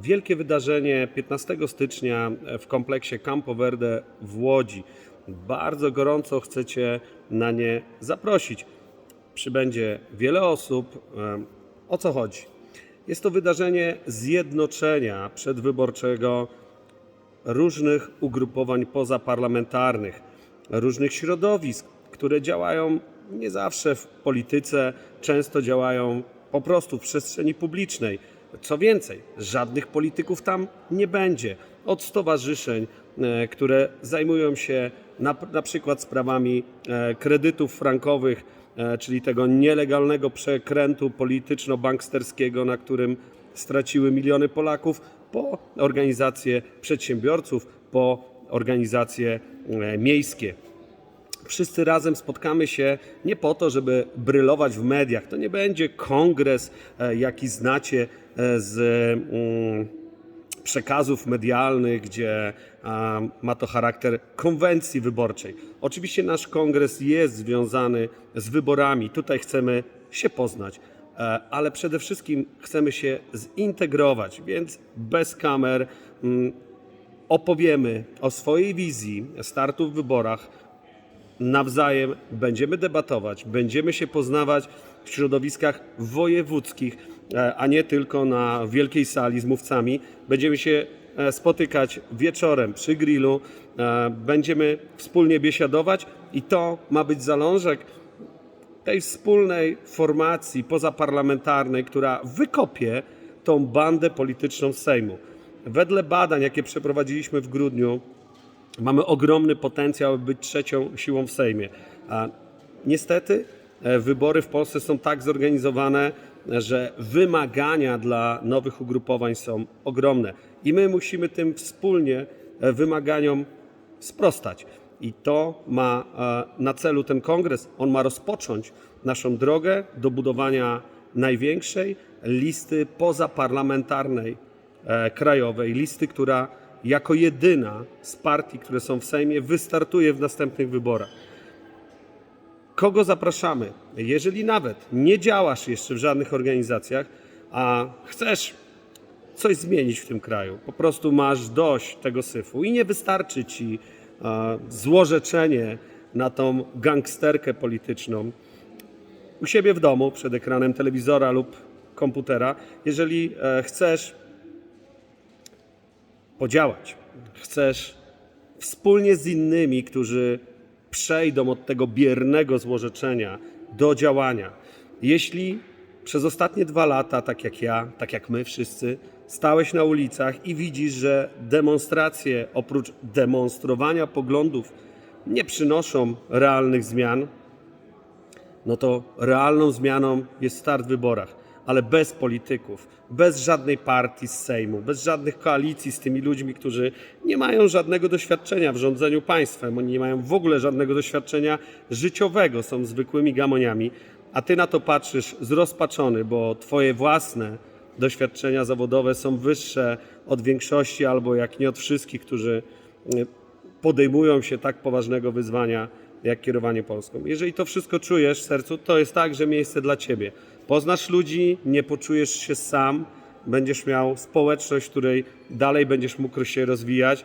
wielkie wydarzenie 15 stycznia w kompleksie Campo Verde w Łodzi. Bardzo gorąco chcecie na nie zaprosić. Przybędzie wiele osób. Em, O co chodzi? Jest to wydarzenie zjednoczenia przedwyborczego różnych ugrupowań pozaparlamentarnych, różnych środowisk, które działają nie zawsze w polityce, często działają po prostu w przestrzeni publicznej. Co więcej, żadnych polityków tam nie będzie. Od stowarzyszeń, e, które zajmują się na, na przykład sprawami e, kredytów frankowych, e, czyli tego nielegalnego przekrętu polityczno-banksterskiego, na którym straciły miliony Polaków, po organizacje przedsiębiorców, po organizacje miejskie. Wszyscy razem spotkamy się nie po to, żeby brylować w mediach. To nie będzie kongres, e, jaki znacie e, z mm, przekazów medialnych, gdzie ma to charakter konwencji wyborczej. Oczywiście nasz kongres jest związany z wyborami. Tutaj chcemy się poznać, e, ale przede wszystkim chcemy się zintegrować, więc bez kamer mm, opowiemy o swojej wizji startu w wyborach, nawzajem będziemy debatować, będziemy się poznawać w środowiskach wojewódzkich, e, a nie tylko na wielkiej sali z mówcami. Będziemy się e, spotykać wieczorem przy grillu, e, będziemy wspólnie biesiadować i to ma być zalążek tej wspólnej formacji pozaparlamentarnej, która wykopie tą bandę polityczną Sejmu. Wedle badań, jakie przeprowadziliśmy w grudniu, mamy ogromny potencjał, aby być trzecią siłą w Sejmie. A niestety e, wybory w Polsce są tak zorganizowane, że wymagania dla nowych ugrupowań są ogromne i my musimy tym wspólnie e, wymaganiom sprostać. I to ma e, na celu ten kongres. On ma rozpocząć naszą drogę do budowania największej listy pozaparlamentarnej krajowej, listy, która jako jedyna z partii, które są w Sejmie, wystartuje w następnych wyborach. Kogo zapraszamy? Jeżeli nawet nie działasz jeszcze w żadnych organizacjach, a chcesz coś zmienić w tym kraju, po prostu masz dość tego syfu i nie wystarczy ci złorzeczenie na tą gangsterkę polityczną u siebie w domu, przed ekranem telewizora lub komputera, jeżeli e, chcesz podziałać, chcesz wspólnie z innymi, którzy przejdą od tego biernego złorzeczenia do działania. Jeśli przez ostatnie dwa lata, tak jak ja, tak jak my wszyscy, stałeś na ulicach i widzisz, że demonstracje oprócz demonstrowania poglądów nie przynoszą realnych zmian, no to realną zmianą jest start w wyborach, ale bez polityków, bez żadnej partii z Sejmu, bez żadnych koalicji z tymi ludźmi, którzy nie mają żadnego doświadczenia w rządzeniu państwem, oni nie mają w ogóle żadnego doświadczenia życiowego, są zwykłymi gamoniami, a ty na to patrzysz zrozpaczony, bo twoje własne doświadczenia zawodowe są wyższe od większości albo jak nie od wszystkich, którzy y, podejmują się tak poważnego wyzwania jak kierowanie Polską. Jeżeli to wszystko czujesz w sercu, to jest tak, że miejsce dla ciebie. Poznasz ludzi, nie poczujesz się sam, będziesz miał społeczność, której dalej będziesz mógł się rozwijać.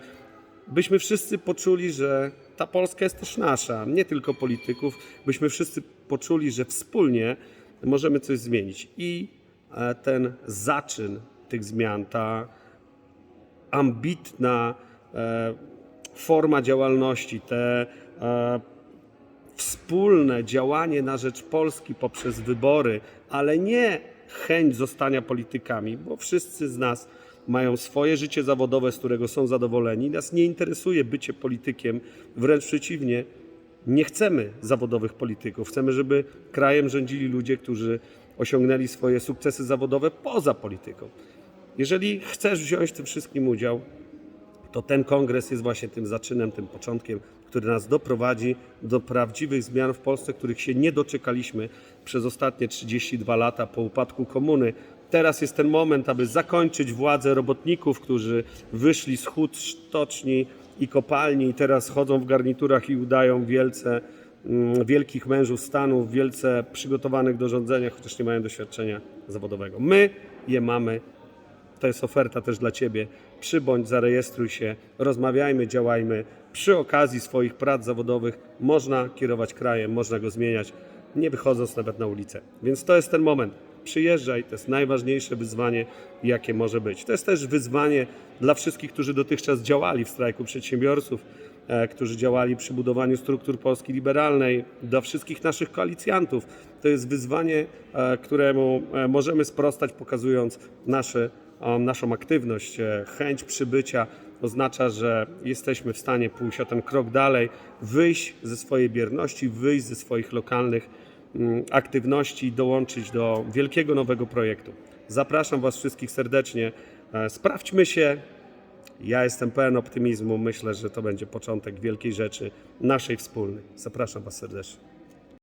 Byśmy wszyscy poczuli, że ta Polska jest też nasza, nie tylko polityków, byśmy wszyscy poczuli, że wspólnie możemy coś zmienić. I e, ten zaczyn tych zmian, ta ambitna e, forma działalności, te e, wspólne działanie na rzecz Polski poprzez wybory, ale nie chęć zostania politykami, bo wszyscy z nas mają swoje życie zawodowe, z którego są zadowoleni. Nas nie interesuje bycie politykiem, wręcz przeciwnie. Nie chcemy zawodowych polityków. Chcemy, żeby krajem rządzili ludzie, którzy osiągnęli swoje sukcesy zawodowe poza polityką. Jeżeli chcesz wziąć w tym wszystkim udział, to ten kongres jest właśnie tym zaczynem, tym początkiem, który nas doprowadzi do prawdziwych zmian w Polsce, których się nie doczekaliśmy przez ostatnie 32 lata po upadku komuny. Teraz jest ten moment, aby zakończyć władzę robotników, którzy wyszli z hut, sztoczni i kopalni i teraz chodzą w garniturach i udają wielce, mm, wielkich mężów stanu, wielce przygotowanych do rządzenia, chociaż nie mają doświadczenia zawodowego. My je mamy to jest oferta też dla Ciebie. Przybądź, zarejestruj się, rozmawiajmy, działajmy. Przy okazji swoich prac zawodowych można kierować krajem, można go zmieniać, nie wychodząc nawet na ulicę. Więc to jest ten moment. Przyjeżdżaj, to jest najważniejsze wyzwanie, jakie może być. To jest też wyzwanie dla wszystkich, którzy dotychczas działali w strajku przedsiębiorców, e, którzy działali przy budowaniu struktur Polski liberalnej, dla wszystkich naszych koalicjantów. To jest wyzwanie, e, któremu e, możemy sprostać, pokazując nasze, naszą aktywność, e, chęć przybycia. Oznacza, że jesteśmy w stanie pójść o ten krok dalej, wyjść ze swojej bierności, wyjść ze swoich lokalnych mm, aktywności i dołączyć do wielkiego nowego projektu. Zapraszam Was wszystkich serdecznie. E, Sprawdźmy się, ja jestem pełen optymizmu. Myślę, że to będzie początek wielkiej rzeczy naszej wspólnej. Zapraszam Was serdecznie.